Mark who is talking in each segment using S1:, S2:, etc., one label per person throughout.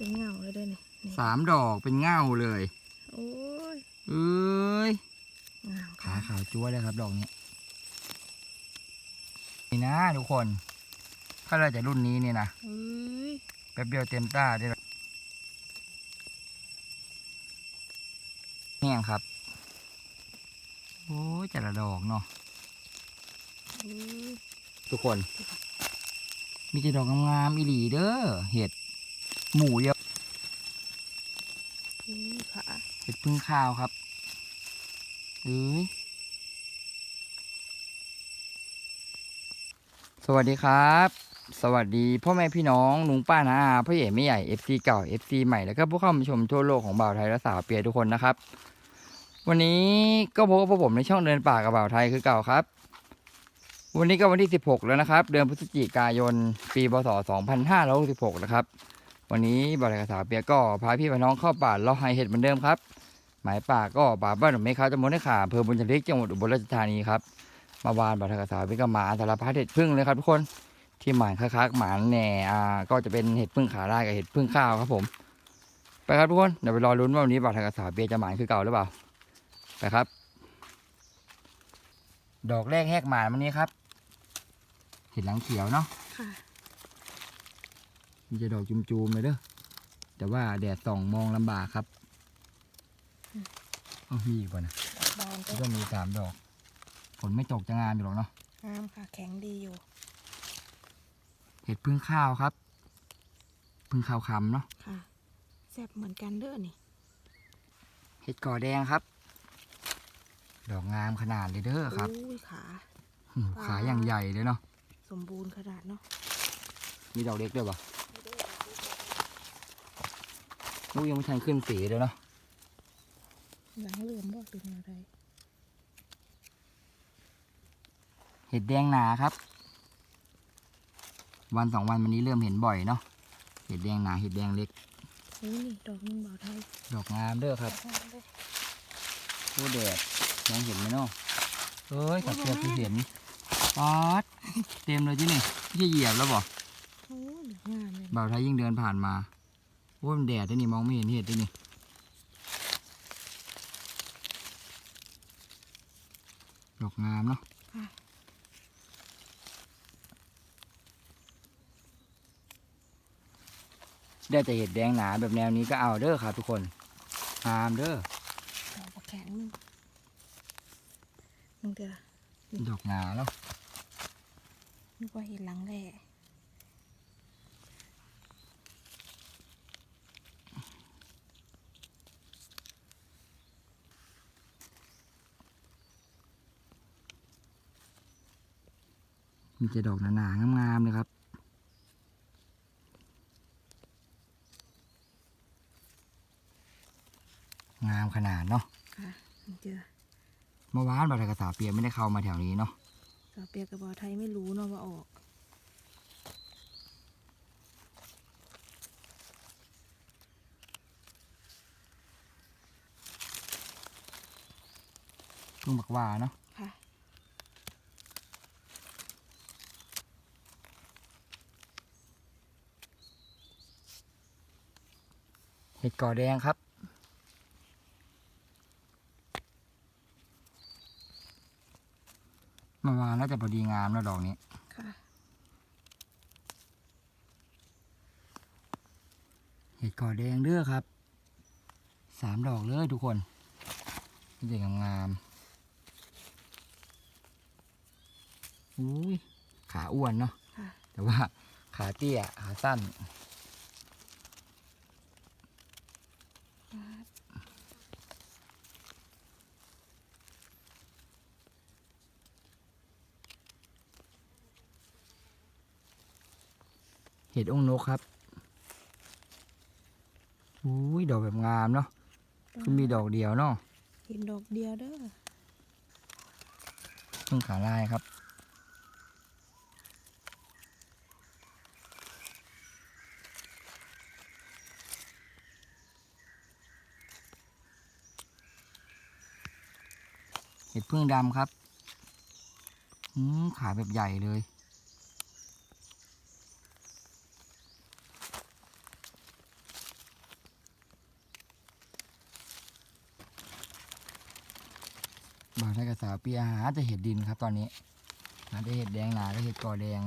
S1: เป็นเงาเลยเด้วยนี่นี่
S2: สามดอกเป็นเง่าเลย
S1: โอ้ย
S2: เอ้ย
S1: งาม
S2: ขา
S1: ค่ะ
S2: ขาวจั๊วเลยครับดอกนี้นี่นะทุกคน ถ้าเราจะรุ่นนี้เนี่ยนะ
S1: เอ้ย
S2: แป๊บเดียวเต็มตาได้แล้วแห้งครับ โอ้ยแต่ละดอกเนาะ
S1: เอ้ย
S2: ทุกคน มีแต่ดอกงามๆอีหลีเด้อ เห็ด หมูเดียว
S1: เอ้ยขา
S2: เห็ดพึ่งข้าวครับเอ้ยสวัสดีครับ สวัสดีพ่อแม่พี่น้องลุงป้านาอาพ่อใหญ่แม่ใหญ่ FC เก่า FC ใหม่แล้วก็ผู้เข้ามาชมทั่วโลกของบ่าวไทยและสาวเปียทุกคนนะครับ วันนี้ก็พบกับพวกผมในช่องเดินป่ากับบ่าวไทยคือเก่าครับ วันนี้ก็วันที่ 16 แล้วนะครับ เดือนพฤศจิกายน ปีพศ2566นะครับ วันนี้บ่าวไทยกับสาวเปียก็พาพี่พี่น้องเข้าป่าเลาะไฮเห็ดเหมือนเดิมครับ หมายป่าก็ป่าบ้านหนุ่มเมฆเขาตำบลให้ขาอำเภอบุญจริกจังหวัดอุบลราชธานีครับมาวานบาทกษาวิกมาสารพัดเห็ดพึ่งเลยครับทุกคนที่หมานคักๆหมานแหน่อ่าก็จะเป็นเห็ดพึ่งขาลายกับเห็ดพึ่งข้าวครับผม ไปครับทุกคนเดี๋ยวไปรอลุ้นว่าวันนี้บาทกษาเบียจะหมานคือเก่าหรือเปล่าไปครับ ดอกแรกแหกหมานวันนี้ครับเห็ดหลังเขียวเนาะ มีจะดอกจุมๆเลยเด้อแต่ว่าแดดส่องมองลำบากครับอ๋อมีอีกป่ะนะ
S1: บานก็
S2: ก็มีสามดอกฝนไม่ตกจะงามอยู่หรอกเนาะ
S1: งามค่ะแข็งดีอยู่
S2: เห็ดพึ่งข้าวครับ พึ่งข้าวคำเนาะ
S1: ค่ะแซ่บเหมือนกันเด้อนี่
S2: เห็ดก่อแดงครับ ดอกงามขนาดเลยเด้อครับ
S1: โอ้ยขา
S2: หูขาอย่างใหญ่เลยเนาะ
S1: สมบูรณ์ขนาดเนาะ
S2: มีดอกเล็กด้วยปะ ลูกยังไม่ทันขึ้นสีเลยเนาะ
S1: หลังเหลื่อมบอกเป็นอะไร
S2: เห็ดแดงหนาครับ วันสองวันวันนี้เริ่มเห็นบ่อยเนาะเห็ดแดงหนาเห็ดแดงเล็ก
S1: โอ้ยนี่ดอกนึงบ่าวไทย
S2: ดอกงามเด้อครับ
S1: งามเลย
S2: โอ้แดดมองเห็นไหมเนาะเอ้ยสับเสียคือเห็นป๊อดเต็มเลยที่นี่ไม่ใช่เหยียบแล้วบ่
S1: โอ้ยงามเลย
S2: บ่าวไทยยิ่งเดินผ่านมา โอ้ยมันแดดด้วยนี่มองไม่เห็นเห็ดด้วยนี่ดอกงามเนาะ
S1: ค่ะ
S2: ได้แต่เห็ดแดงหนาแบบแนวนี้ก็เอาเด้อครับทุกคนงามเด้อ
S1: ดอกบักแข็งนึงนึงเด้อ
S2: ดอกหนาแล้ว
S1: นึกว่าเห็นหลังแหล่
S2: มีแต่ดอกหนาๆงามๆเลยครับ งามขนาดเนาะ
S1: ค่ะนึงเจอ
S2: เมื่อวานบาทกษาเปียไม่ได้เข้ามาแถวนี้เนาะ
S1: สาวเปียกกับบ่าวไทยไม่รู้เนาะว่าออก
S2: เพิ่งบักว่าเนาะ
S1: ค่ะ
S2: เห็ดก่อแดงครับเมื่อวานน่าจะพอดีงามแล้วดอกนี้
S1: ค่ะ
S2: เห็ดก่อแดงเด้อครับ สามดอกเลยทุกคนนี่เด็กงามๆอุ้ยขาอ้วนเนาะ
S1: ค่ะ
S2: แต่ว่าขาเตี้ยขาสั้น เห็ดองค์นกครับอุ้ยดอกแบบงามเนาะคือมีดอกเดียวเนาะ
S1: เห็นดอกเดียวเด้อ
S2: เพิ่งขาลายครับเห็ดพึ่งดำครับอืมขาแบบใหญ่เลย ด บ่าวไทยกับสาว เปียหาจะเห็ดดินครับ ตอนนี้หาจะเห็ดแดงหนาก็เห็ดกอแดง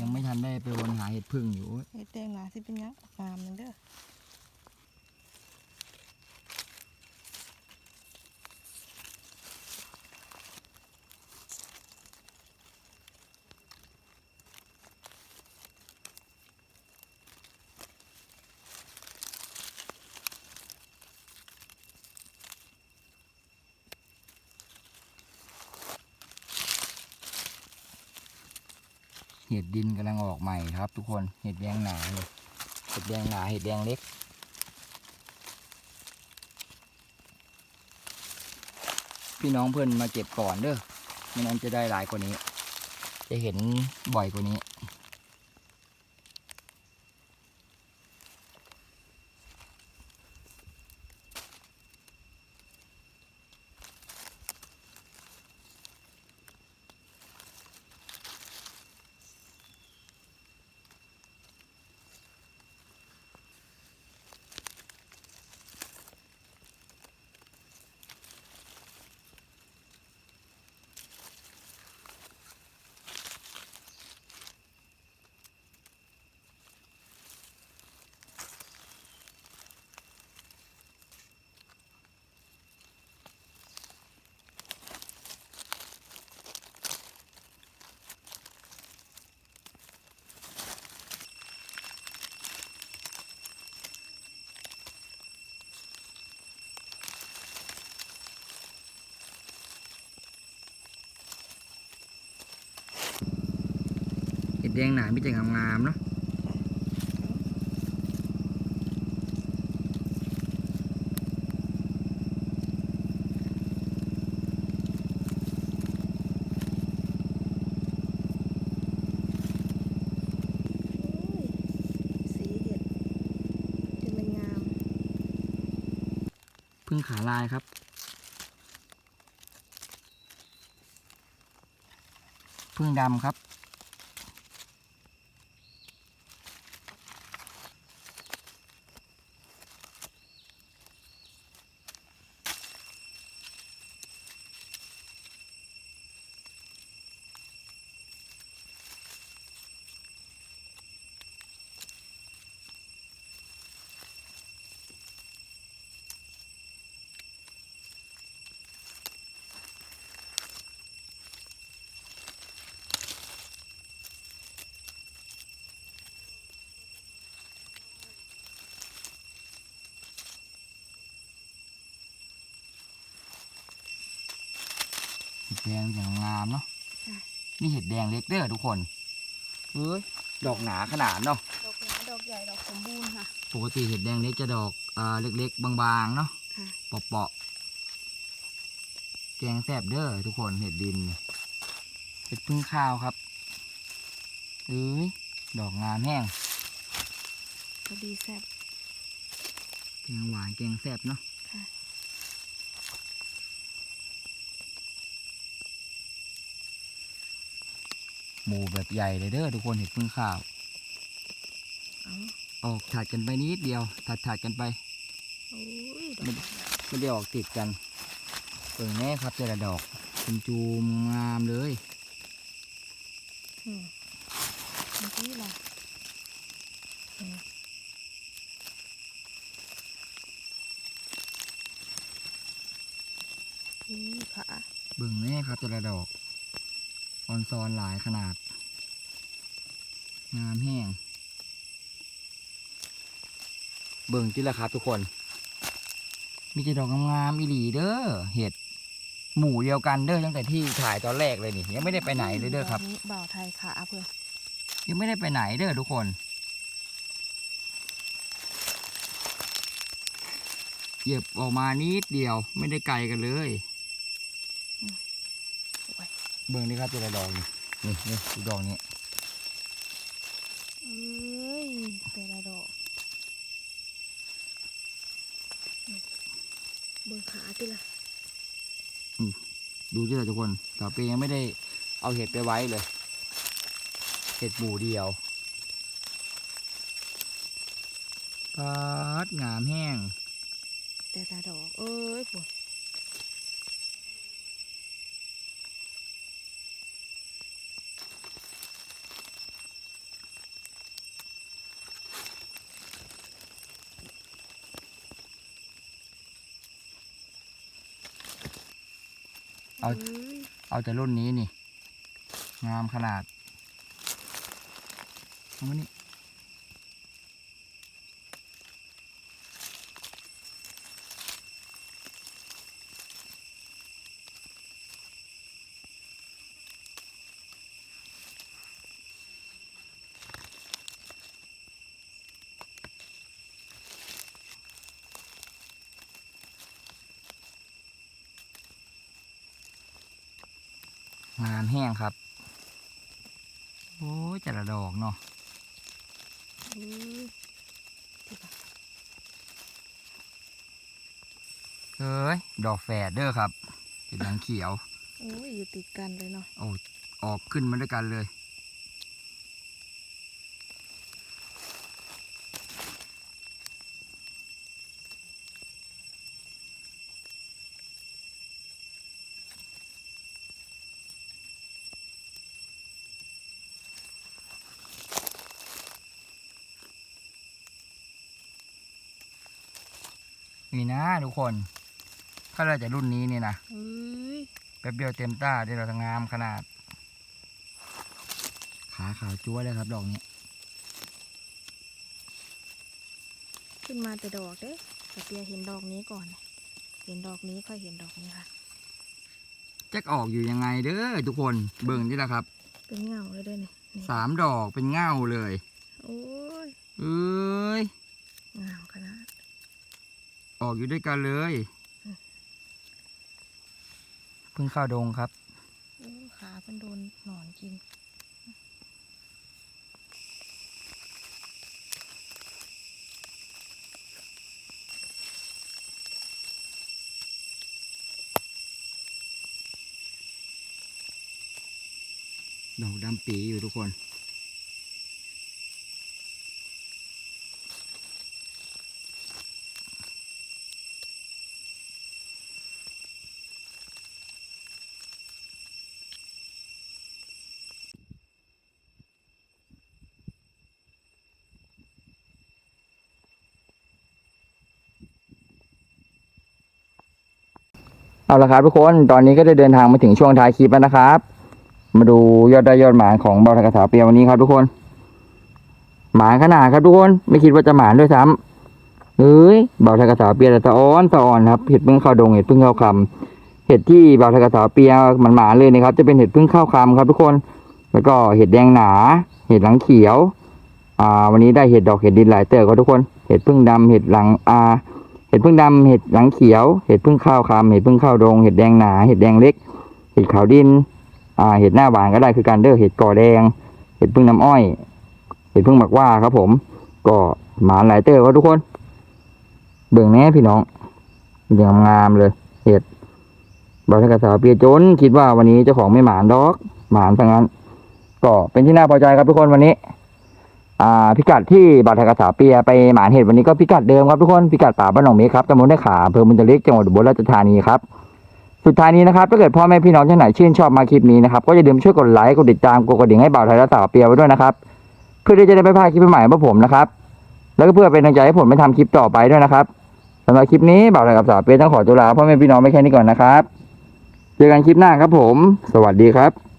S2: ยังไม่ทันได้ไปวนหาเห็ดพึ่งอยู่
S1: เห็ดแดงหนาสิเป็นยังฟามนึงเด้อ
S2: เห็ดดินกำลังออกใหม่ครับ ทุกคนเห็ดแดงหนาเลยเห็ดแดงหนาเห็ดแดงเล็ก พี่น้องเพื่อนมาเก็บก่อนเด้อไม่นั้นจะได้หลายกว่านี้ จะเห็นบ่อยกว่านี้ ดแดงหนามีแต่งามๆเนาะ
S1: โอ้ยสีเห็ดจะมันงาม
S2: พึ่งขาลายครับพึ่งดำครับ ดแดงอย่างงามเนาะ
S1: ค่ะ
S2: นี่เห็ดแดงเล็กเด้อทุกคนเฮ้ยดอกหนาขนาดเนาะ
S1: ดอกหนาดอกใหญ่ดอกสมบูรณ์ค่ะ
S2: ปกติเห็ดแดงเล็กจะดอกอ่าเล็กๆบางๆเนาะ
S1: ค่ะ
S2: เปาะๆแกงแซบเด้อทุกคนเห็ดดินนี่เห็ดพึ่งข้าวครับเอ้ยดอกงามแห้ง
S1: พอดีแซ่บ
S2: แกงหวานแกงแซบเนาะ หมูแบบใหญ่เลยเด้อทุกคนเห็ดพึ่งข้าว
S1: เอา
S2: ออกถัดกันไปนิดเดียวถัดถัดๆกันไป
S1: โอ้ยดอก
S2: ไม่ไม่ได้ออกติดกันเปิดแน่ครับแต่ละดอกเป็นจูมงามเลย
S1: อืมเมื่อกี้ล่ะอืมอุ้ยขา
S2: เบิ่งแน่ครับแต่ละดอกออนซอนหลายขนาด งามแห้ง เบิ่งที่ละครับทุกคน มีแต่ดอกงามๆอีหลีเด้อ เห็ด หมู่เดียวกันเด้อตั้งแต่ที่ถ่ายตอนแรกเลยนี่ ยังไม่ได้ไปไหนเลยเด้อครับ
S1: ดกนี้บ่าวไทยขาเพื่อน
S2: ยังไม่ได้ไปไหนเด้อทุกคนเหยียบออกมานิดเดียวไม่ได้ไกลกันเลย
S1: โอ้ย
S2: เบิ่งนี่ครับแต่ละดอกนี่นี่นี่ดูดอกนี้
S1: เอ้ยแต่ละดอกนี่เบิ่ง ขาติล่ะ
S2: ดูที่ละทุกคนสาวเปยังไม่ได้เอาเห็ดไปไว้เลย เห็ดหมู่เดียวปาดงามแห้ง
S1: แต่ละดอก เอ้ยปวด
S2: เอา
S1: เอา
S2: แต่รุ่นนี้นี่ งามขนาดเอามานี่ แห้งครับ โอ้ยแต่ละดอกเนาะ
S1: เอ้ย
S2: เอ้ย ดอกแฝดเด้อครับ เป็นหลังเขียว
S1: โอ้ยอยู่ติดกันเลยเนาะ
S2: โอ้ออกขึ้นมาด้วยกันเลย มีนะทุกคนถ้าเราจะรุ่นนี้นี่นะ
S1: เอ้ย
S2: แป๊บเดียวเต็มตาได้เราทงามขนาด ขาขาวจั๊วเลยครับดอกนี้
S1: ขึ้นมาแต่ดอกเด้แต่เปียเห็นดอกนี้ก่อน เห็นดอกนี้ค่อยเห็นดอกนี้ค่ะ
S2: จะออกอยู่ยังไงเด้อทุกคนเบิ่งนี่แหละครับ
S1: เป็นเงาเลยเด้อนี่นี่
S2: สามดอกเป็นเง่าเลย
S1: โอ้ย
S2: เอ้ย
S1: งามขนาด
S2: ออกอยู่ด้วยกันเลย
S1: อืม
S2: เพิ่งเข้าดงครับ
S1: โอ้ขาเป็นโดนหนอนกิน
S2: ดอกดำปีอยู่ทุกคน เอาละครับทุกคนตอนนี้ก็ได้เดินทางมาถึงช่วงท้ายคลิปแล้วนะครับ มาดูยอดได้ยอดหมานของเบาทากาสาเปียวันนี้ครับทุกคน หมานขนาดครับทุกคนไม่คิดว่าจะหมานด้วยซ้ำเฮ้ยเบาทากาสาเปียแต่ตะอ้อนตะอ่อนครับเห็ดพึ่งเข้าดงเห็ดพึ่งเข้าคำเห็ดที่เบาทากาสาเปียมันหมานเลยนะครับ จะเป็นเห็ดพึ่งเข้าคำครับทุกคน แล้วก็เห็ดแดงหนา เห็ดหลังเขียว อ่า วันนี้ได้เห็ดดอกเห็ดดินหลายเต๋อครับทุกคน เห็ดพึ่งดำเห็ดหลังอ่า เห็ดพึ่งดำเห็ดหลังเขียว เห็ดพึ่งข้าวคำเห็ดพึ่งข้าวดง เห็ดแดงหนา เห็ดแดงเล็ก เห็ดขาวดิน อ่า เห็ดหน้าหวานก็ได้คือการเด้อเห็ดก่อแดง เห็ดพึ่งน้ำอ้อย เห็ดพึ่งหมักว่าครับผม ก็หมาหลายเตอร์ครับทุกคน เบิ่งแน่พี่น้องเรื่องงามเลย เห็ดบอทกสาเปียจน คิดว่าวันนี้เจ้าของไม่หมานดอก หมานซะงั้น ก็เป็นที่น่าพอใจครับทุกคนวันนี้ อ่าพิกัดที่บาทกษาเปียไปหมานเห็ดวันนี้ก็พิกัดเดิมครับทุกคนพิกัดป่าบ้านหนองเมฆครับตำบลได้ขาอำเภอมุนจล็กจังหวัดอุบลราชธานีครับสุดท้ายนี้นะครับถ้าเกิดพ่อแม่พี่น้องท่านไหนชื่นชอบมาคลิปนี้นะครับก็อย่าลืมช่วยกดไลค์กดติดตามกดกระดิ่งให้บ่าวไทยและสาวเปียไว้ด้วยนะครับเพื่อที่จะได้ไม่พลาดคลิปใหม่ของผมนะครับแล้วก็เพื่อเป็นกำลังใจให้ผมไปทำคลิปต่อไปด้วยนะครับสำหรับคลิปนี้บ่าวไทยกับสาวเปียต้องขอตัวลาพ่อแม่พี่น้องไม่แค่นี้ก่อนนะครับเจอกันคลิปหน้าครับผม สวัสดีครับ